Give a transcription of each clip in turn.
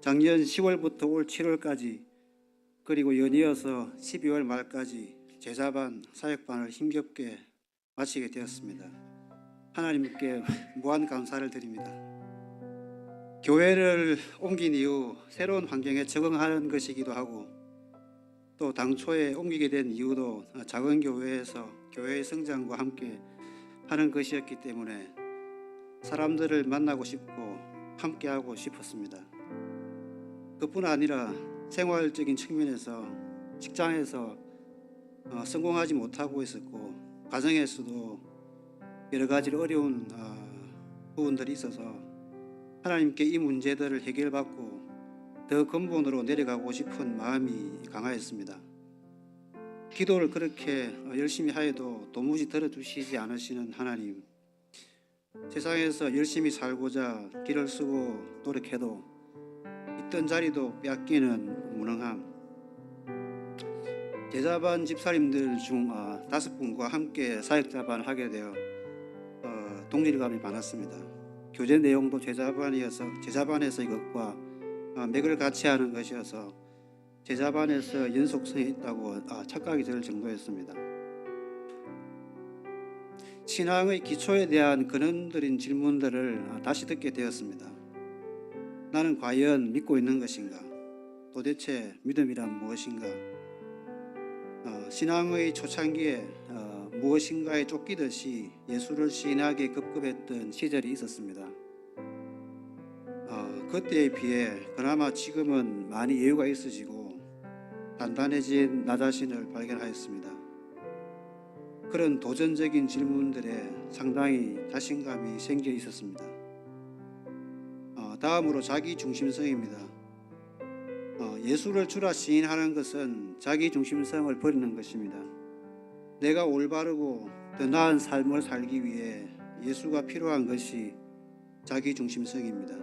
작년 10월부터 올 7월까지 그리고 연이어서 12월 말까지 제자반 사역반을 힘겹게 마치게 되었습니다. 하나님께 무한 감사를 드립니다. 교회를 옮긴 이후 새로운 환경에 적응하는 것이기도 하고 또 당초에 옮기게 된 이유도 작은 교회에서 교회의 성장과 함께 하는 것이었기 때문에 사람들을 만나고 싶고 함께하고 싶었습니다. 그뿐 아니라 생활적인 측면에서 직장에서 어, 성공하지 못하고 있었고 가정에서도 여러 가지 어려운 어, 부분들이 있어서 하나님께 이 문제들을 해결받고 더 근본으로 내려가고 싶은 마음이 강하였습니다. 기도를 그렇게 어, 열심히 하여도 도무지 들어주시지 않으시는 하나님 세상에서 열심히 살고자 길을 쓰고 노력해도 있던 자리도 뺏기는 무능함 제자반 집사님들 중 아, 다섯 분과 함께 사역자반 하게 되어 어, 동질감이 많았습니다. 교재 내용도 제자반이어서 제자반에서 이것과 아, 맥을 같이 하는 것이어서 제자반에서 연속성이 있다고 아, 착각이 들 정도였습니다. 신앙의 기초에 대한 근원들인 질문들을 아, 다시 듣게 되었습니다. 나는 과연 믿고 있는 것인가? 도대체 믿음이란 무엇인가? 어, 신앙의 초창기에 어, 무엇인가에 쫓기듯이 예수를 시인하게 급급했던 시절이 있었습니다. 어, 그때에 비해 그나마 지금은 많이 여유가 있어지고 단단해진 나 자신을 발견하였습니다. 그런 도전적인 질문들에 상당히 자신감이 생겨 있었습니다. 어, 다음으로 자기 중심성입니다. 어, 예수를 주라 시인하는 것은 자기 중심성을 버리는 것입니다. 내가 올바르고 더 나은 삶을 살기 위해 예수가 필요한 것이 자기 중심성입니다.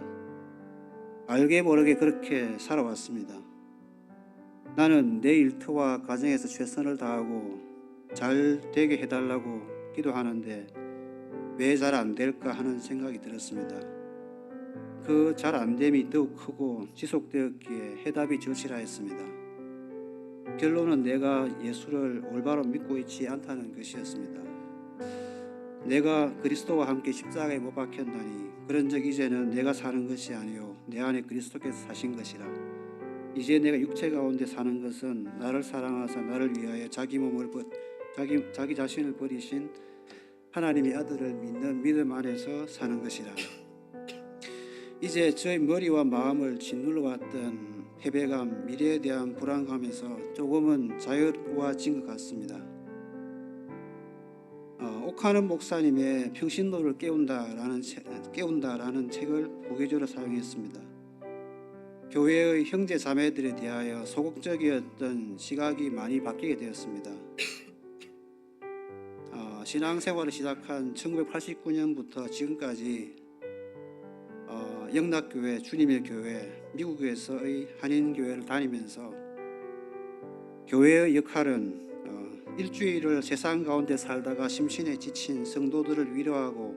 알게 모르게 그렇게 살아왔습니다. 나는 내 일터와 가정에서 최선을 다하고 잘 되게 해달라고 기도하는데 왜 잘 안 될까 하는 생각이 들었습니다. 그 잘 안됨이 더욱 크고 지속되었기에 해답이 절실하였습니다. 결론은 내가 예수를 올바로 믿고 있지 않다는 것이었습니다. 내가 그리스도와 함께 십자가에 못 박혔나니 그런즉 이제는 내가 사는 것이 아니요 내 안에 그리스도께서 사신 것이라 이제 내가 육체 가운데 사는 것은 나를 사랑하사 나를 위하여 자기 몸을 벗 자기 자기 자신을 버리신 하나님의 아들을 믿는 믿음 안에서 사는 것이라. 이제 저의 머리와 마음을 짓눌러 왔던 패배감, 미래에 대한 불안감에서 조금은 자유로워진 것 같습니다. 어, 옥하는 목사님의 평신도를 깨운다라는 책, 깨운다라는 책을 보기조로 사용했습니다. 교회의 형제 자매들에 대하여 소극적이었던 시각이 많이 바뀌게 되었습니다. 어, 신앙생활을 시작한 1989년부터 지금까지 어, 영락교회, 주님의 교회, 미국에서의 한인교회를 다니면서 교회의 역할은 어, 일주일을 세상 가운데 살다가 심신에 지친 성도들을 위로하고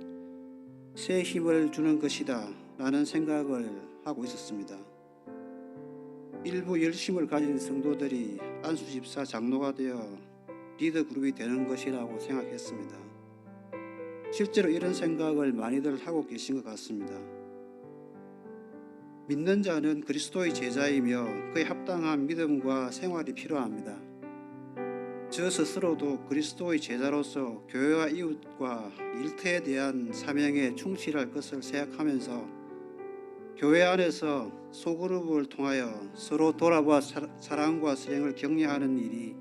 새 힘을 주는 것이다 라는 생각을 하고 있었습니다. 일부 열심을 가진 성도들이 안수 집사 장로가 되어 리더 그룹이 되는 것이라고 생각했습니다. 실제로 이런 생각을 많이들 하고 계신 것 같습니다. 믿는 자는 그리스도의 제자이며 그에 합당한 믿음과 생활이 필요합니다. 저 스스로도 그리스도의 제자로서 교회와 이웃과 일터에 대한 사명에 충실할 것을 생각하면서 교회 안에서 소그룹을 통하여 서로 돌아봐 사랑과 사랑을 격려하는 일이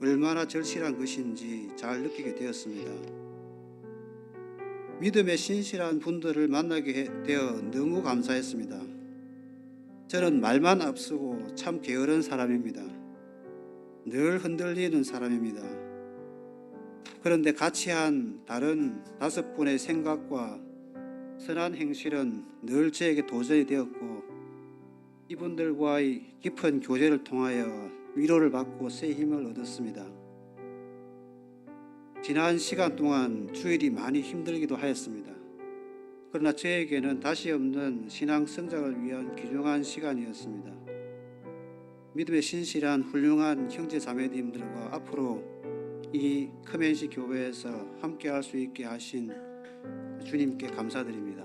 얼마나 절실한 것인지 잘 느끼게 되었습니다. 믿음의 신실한 분들을 만나게 되어 너무 감사했습니다. 저는 말만 앞서고 참 게으른 사람입니다. 늘 흔들리는 사람입니다. 그런데 같이 한 다른 다섯 분의 생각과 선한 행실은 늘 저에게 도전이 되었고 이분들과의 깊은 교제를 통하여 위로를 받고 새 힘을 얻었습니다. 지난 시간 동안 주일이 많이 힘들기도 하였습니다. 그러나 저에게는 다시 없는 신앙 성장을 위한 귀중한 시간이었습니다. 믿음의 신실한 훌륭한 형제 자매님들과 앞으로 이 커맨시 교회에서 함께할 수 있게 하신 주님께 감사드립니다.